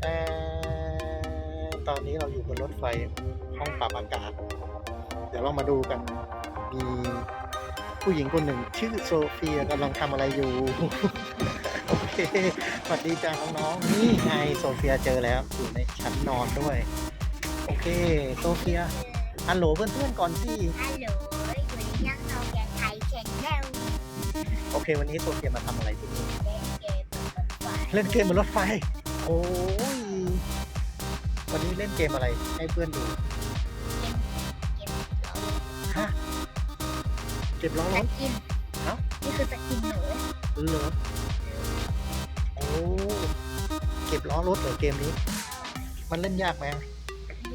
แต่ตอนนี้เราอยู่บนรถไฟห้องปรับอากาศ เดี๋ยวเรามาดูกัน มีผู้หญิงคนหนึ่ง ชื่อโซเฟียกำลังทำอะไรอยู่ โอเค สวัสดีจ้าน้องๆนี่ไงโซเฟียเจอแล้ว อยู่ในชั้นนอนด้วย โอเค โซเฟียฮัลโหลเพื่อนๆก่อนสิฮัลโหลอยู่ในย่างโซเฟียไทยแชนแนลโอเค วันนี้โซเฟียมาทำอะไรที่นี่เล่นเกมบนรถไฟ เล่นเกมบนรถไฟโอ้ย วันนี้เล่นเกมอะไรให้เพื่อนดู เกมเราฮะ เก็บล้อสรถกินเอ้านี่คือสกินหนูเหรอโอ้ เก็บล้อรถเหรอเกมนี้ มันเล่นยากไหม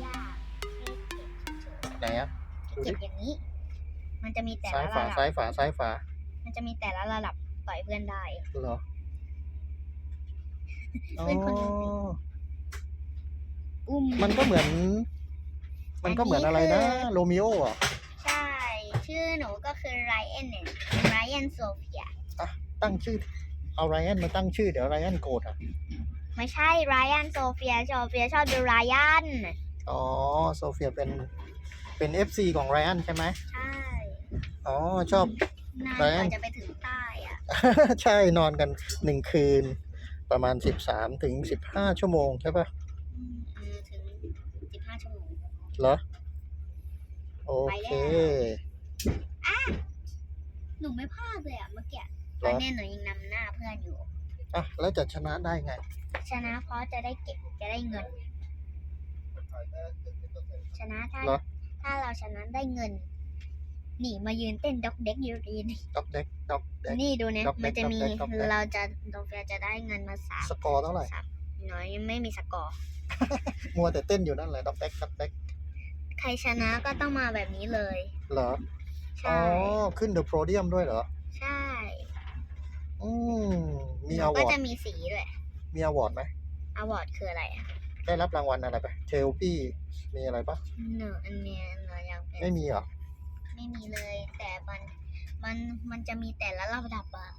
ยากไหนอะดูเก็ดิบอย่างนี้ มันจะมีแต่ซ้าละยฝาระดับซ้ายฝาซ้ายฝามันจะมีแต่ละระดับต่อยเพื่อนได้เหรออ๋อ เป็นคนหนึ่งสิอุ้มมันก็เหมือน มันก็เหมือนอะไรนะโรมิโออะใช่ ชื่อหนูก็คือไรเอนเนี่ยไรเอนโซเฟียตั้งชื่อ เอาไรอันมาตั้งชื่อเดี๋ยวไรอันโกรธอะ ไม่ใช่ไรเอนโซเฟียโซเฟียชอบดูไรอันอ๋อโซเฟียเป็นเป็น FC ของไรอันใช่ไหมใช่อ๋อชอบ นานก Ryan ว่าจะไปถึงใต้อะ ใช่นอนกันหนึ่งคืน ประมาณสิบสามถึงสิบห้าชั่วโมงใช่ปะอืมอืมถึงสิบห้าชั่วโมง เหรอ โอไปเคแล้วหนูไม่พลาดเลยอะเมื่อกี้เหตรอนอนี้หนูยังนำหน้าเพื่อนอยู่ อะ แล้วจะชนะได้ไง ชนะเพราะจะได้เก็บจะได้เงิน ชนะถ้าเหรอ ถ้าเราชนะได้เงิน หนีมายืนเต้นด็อกเด็กอยู่ดีนี่ด็อกเด็กด็อกเด็ก นี่ดูเนี่ยด็อกเด็กมันจะมีด็อกเด็กด็อกเด็ก เราจะโดเฟียจะได้เงินมาสามสกอร์เท่าไหร่ สามน้อยไม่มีสกอร์ มัวแต่เต้นอยู่นั่นแหละด็อกเด็กด็อกเด็กใครชนะก็ต้องมาแบบนี้เลย เหรอ อ๋ใช่อขึ้นเดอะโพเดียมด้วยเหรอ ใช่อืมมีหอนูวก็อร์ดจะมีสีด้วยมีอวอร์ดไหมอวอร์ดคืออะไรอะได้รับรางวัลอะไรไปเทลปี้มีอะไรปะหนูอันเนี้ยหนูอยากเป็นไม่มีเหรอ ไม่มีเลย แต่มันมันมันจะมีแต่ละระดับอะ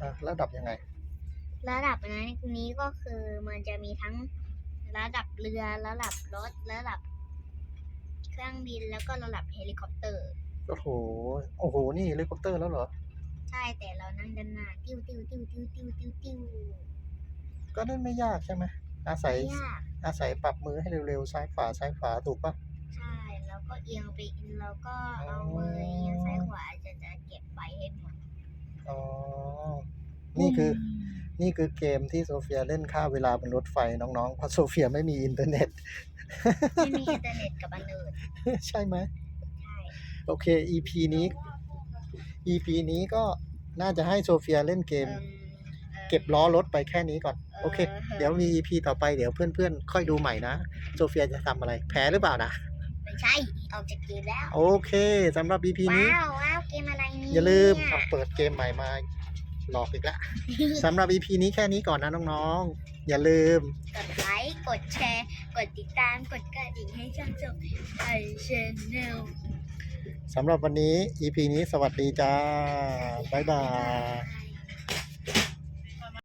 อะระดับยังไง ระดับนั้นนี้ก็คือมันจะมีทั้งระดับเรือระดับรถระดับ เครื่องบินแล้วก็ระดับเฮลิคอปเตอร์ โอ้โห โอ้โห นี่เฮลิคอปเตอร์แล้วเหรอ ใช่แต่เรานั่งด้านหน้าติ้วติ้วติ้วติ้วติ้วติ้วติ้วก็นั่นไม่ยากใช่ไหมอาศัย ไม่ยาก อาศัยปรับมือให้เร็วๆ ซ้ายขวาซ้ายขวาถูกปะใช่ แล้วก็เอียงไปแล้วก็เอามือเอียงซ้ายขวาจะจะเก็บไปให้หมดอ๋อ นี่คือ นี่คือเกมที่โซเฟียเล่นค่าเวลาบนรถไฟน้องๆ เพราะโซเฟียไม่มีอินเทอร์เน็ต ไม่มีอินเทอร์เน็ตกับอันอื่นใช่ไหมใช่ โอเค EP นี้ EP นี้ก็น่าจะให้โซเฟียเล่นเกมอิ่มอ่อเก็บล้อรถไปแค่นี้ก่อน โอเคเออเดี๋ยวมี EP ต่อไปเดี๋ยวเพื่อนๆ ค่อยดูใหม่นะ โซเฟียจะทำอะไร แพ้หรือเปล่านะ ไม่ใช่ ออกจากเกมแล้วโอเคสำหรับ EP นี้ ว้าวว้าวเกมอะไรเนี่ยอย่าลืมเอาเปิดเกมใหม่มาหลอกอีกแล้วสำหรับ EP นี้แค่นี้ก่อนนะน้องๆ อย่าลืม กดไลค์กดแชร์ กดติดตามกดกระดิ่งให้ช่องจบไอชแนลสำหรับวันนี้ EP นี้สวัสดีจ้า บ๊ายบายย